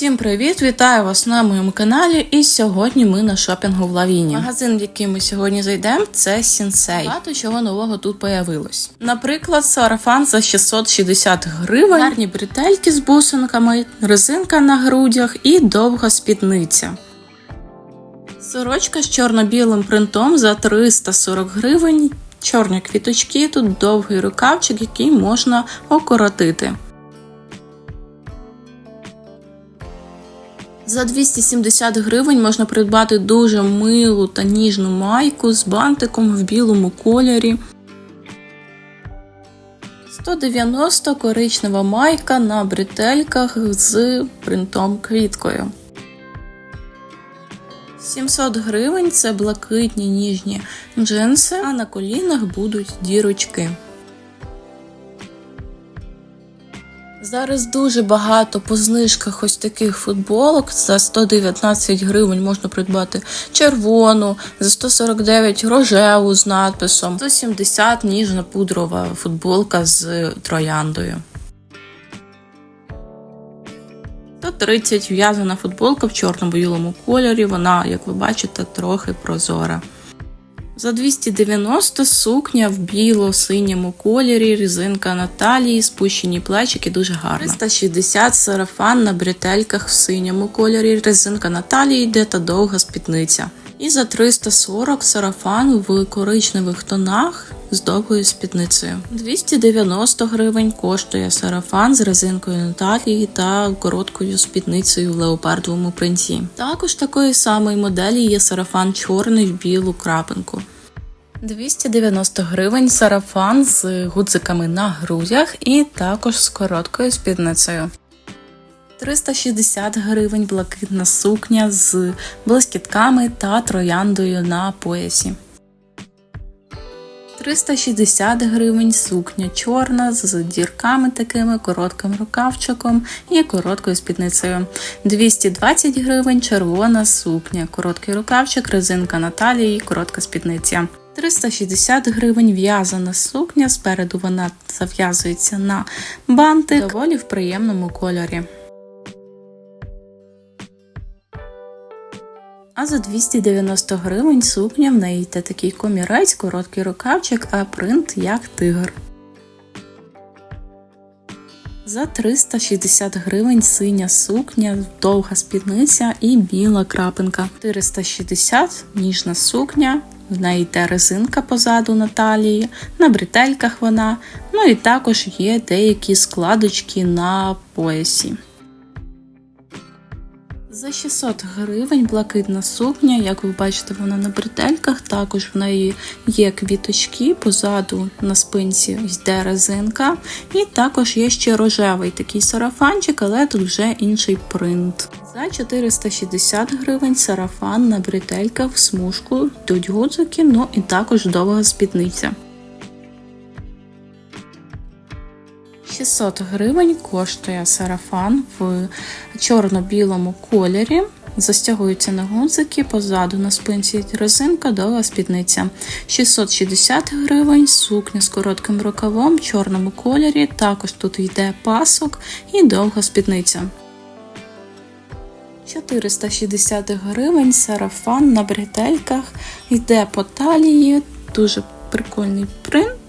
Всім привіт! Вітаю вас на моєму каналі. І сьогодні ми на шопінгу в Лавіні. Магазин, в який ми сьогодні зайдемо, це Сінсей. Багато чого нового тут появилось. Наприклад, сарафан за 660 гривень, гарні бретельки з бусинками, резинка на грудях і довга спідниця. Сорочка з чорно-білим принтом за 340 гривень. Чорні квіточки, тут довгий рукавчик, який можна окоротити. За 270 гривень можна придбати дуже милу та ніжну майку з бантиком в білому кольорі. 190 коричнева майка на бретельках з принтом квіткою. 700 гривень це блакитні ніжні джинси, а на колінах будуть дірочки. Зараз дуже багато по знижках ось таких футболок. За 119 гривень можна придбати червону, за 149 рожеву з надписом, 170 ніжна пудрова футболка з трояндою. 130 в'язана футболка в чорно-білому кольорі. Вона, як ви бачите, трохи прозора. За 290 сукня в біло-синьому кольорі, резинка на талії, спущені плечики, дуже гарно. 360 сарафан на бретельках в синьому кольорі, резинка на талії йде та довга спідниця. І за 340 сарафан в коричневих тонах з довгою спідницею. 290 гривень коштує сарафан з резинкою на талії та короткою спідницею в леопардовому принті. Також такої самої моделі є сарафан чорний в білу крапинку. 290 гривень сарафан з гудзиками на грудях і також з короткою спідницею. 360 гривень блакитна сукня з блискітками та трояндою на поясі. 360 гривень сукня чорна з дірками такими, коротким рукавчиком і короткою спідницею. 220 гривень червона сукня, короткий рукавчик, резинка на талії і коротка спідниця. 360 гривень в'язана сукня, спереду вона зав'язується на бантик, доволі в приємному кольорі. А за 290 гривень сукня в неї йде такий комірець, короткий рукавчик, а принт як тигр. За 360 гривень синя сукня, довга спідниця і біла крапинка. 460 ніжна сукня, в неї йде резинка позаду на талії, на бретельках вона, ну і також є деякі складочки на поясі. За 600 гривень блакитна сукня, як ви бачите, вона на бретельках. Також в неї є квіточки, позаду на спинці йде резинка. І також є ще рожевий такий сарафанчик, але тут вже інший принт. За 460 гривень сарафан на бретельках в смужку, йдуть гудзики, ну і також довга спідниця. 600 гривень коштує сарафан в чорно-білому кольорі. Застягуються на гудзики, позаду на спинці резинка, довга спідниця. 660 гривень, сукня з коротким рукавом в чорному кольорі. Також тут йде пасок і довга спідниця. 460 гривень, сарафан на бретельках, йде по талії, дуже прикольний принт.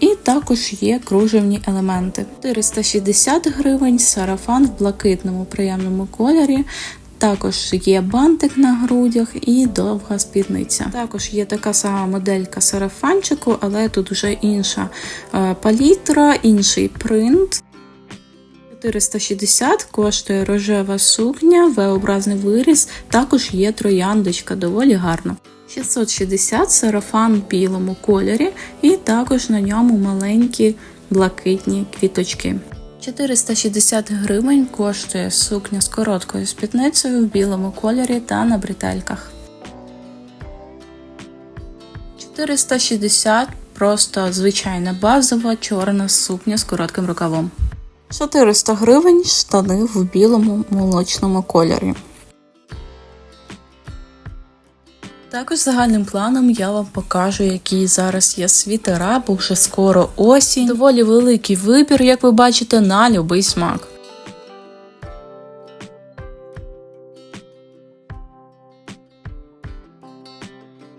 І також є кружевні елементи. 460 гривень, сарафан в блакитному приємному кольорі. Також є бантик на грудях і довга спідниця. Також є така сама моделька сарафанчику, але тут вже інша палітра, інший принт. 460 коштує рожева сукня, V-образний виріз, також є трояндочка, доволі гарно. 660 сарафан в білому кольорі, і також на ньому маленькі блакитні квіточки. 460 гривень коштує сукня з короткою спідницею в білому кольорі та на бретельках. 460 просто звичайна базова чорна сукня з коротким рукавом. 400 гривень штани в білому молочному кольорі. Також загальним планом я вам покажу, які зараз є світера, бо вже скоро осінь. Доволі великий вибір, як ви бачите, на любий смак.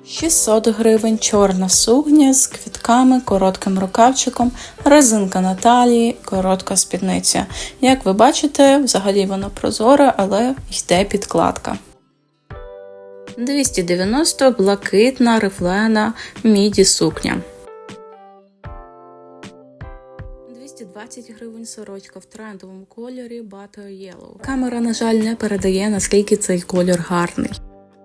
«600 гривень чорна сукня з квітками, коротким рукавчиком, резинка на талії, коротка спідниця. Як ви бачите, взагалі вона прозоре, але йде підкладка. 290 блакитна рифлена міді сукня. 220 гривень сорочка в трендовому кольорі Butter Yellow. Камера, на жаль, не передає, наскільки цей колір гарний.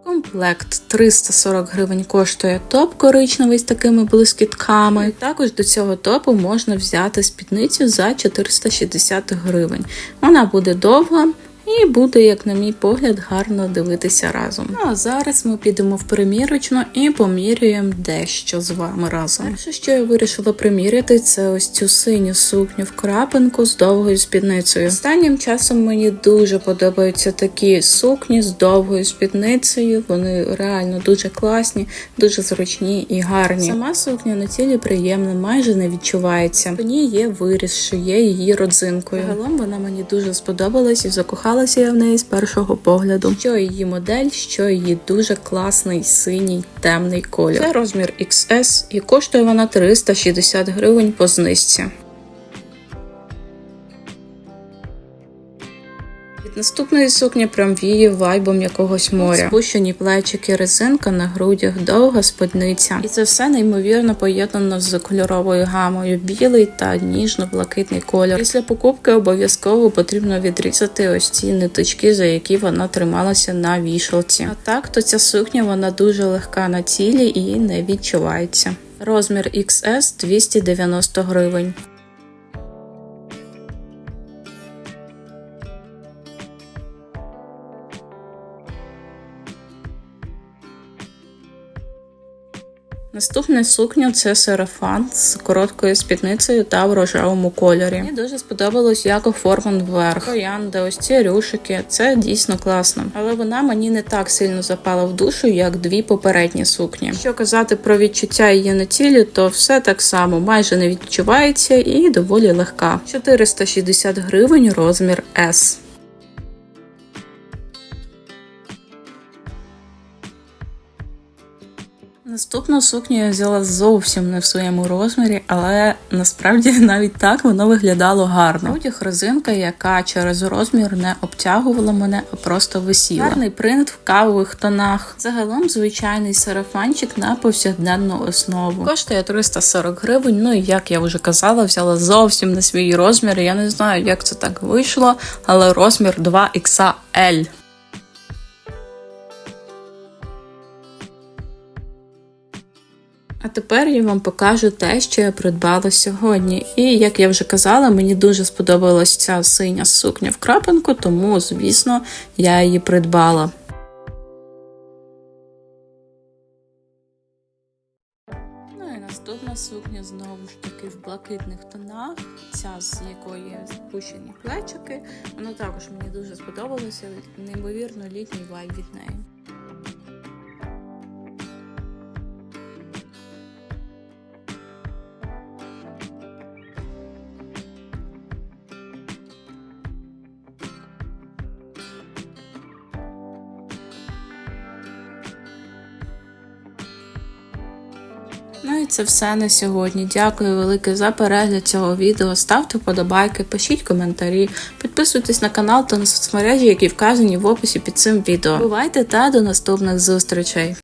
Комплект 340 гривень коштує топ коричневий з такими блискітками. Також до цього топу можна взяти спідницю за 460 гривень. Вона буде довга. І буде, як на мій погляд, гарно дивитися разом. Ну а зараз ми підемо в примірочну і помірюємо дещо з вами разом. Перше, що я вирішила приміряти, це ось цю синю сукню в крапинку з довгою спідницею. Останнім часом мені дуже подобаються такі сукні з довгою спідницею. Вони реально дуже класні, дуже зручні і гарні. Сама сукня на тілі приємна, майже не відчувається. В ній є виріс, що є її родзинкою. Загалом вона мені дуже сподобалась і закохалася я в неї з першого погляду. Що її модель, що її дуже класний синій темний колір. Це розмір XS і коштує вона 360 гривень по знижці. Від наступної сукні прям віє вайбом якогось моря. Спущені плечики, резинка на грудях, довга спідниця. І це все неймовірно поєднано з кольоровою гамою, білий та ніжно-блакитний колір. Після покупки обов'язково потрібно відрізати ось ці ниточки, за які вона трималася на вішалці. А так, то ця сукня вона дуже легка на тілі і не відчувається. Розмір XS 290 гривень. Наступна сукня це сарафан з короткою спідницею та в рожевому кольорі. Мені дуже сподобалось, як оформлен верх. Троянда, ось ці рюшики. Це дійсно класно. Але вона мені не так сильно запала в душу, як дві попередні сукні. Що казати про відчуття її на тілі, то все так само майже не відчувається і доволі легка. 460 гривень, розмір S. Наступну сукню я взяла зовсім не в своєму розмірі, але насправді навіть так воно виглядало гарно. Одяг резинка, яка через розмір не обтягувала мене, а просто висіла. Гарний принт в кавових тонах. Загалом звичайний сарафанчик на повсякденну основу. Коштує 340 гривень. Ну і як я вже казала, взяла зовсім не свій розмір. Я не знаю, як це так вийшло, але розмір 2XL. А тепер я вам покажу те, що я придбала сьогодні. І як я вже казала, мені дуже сподобалась ця синя сукня в крапинку, тому, звісно, я її придбала. Ну і наступна сукня знову ж таки в блакитних тонах, ця з якої спущені плечики. Вона також мені дуже сподобалася, неймовірно літній вайб від неї. Ну і це все на сьогодні. Дякую велике за перегляд цього відео. Ставте вподобайки, пишіть коментарі, підписуйтесь на канал та на соцмережі, які вказані в описі під цим відео. Бувайте та до наступних зустрічей!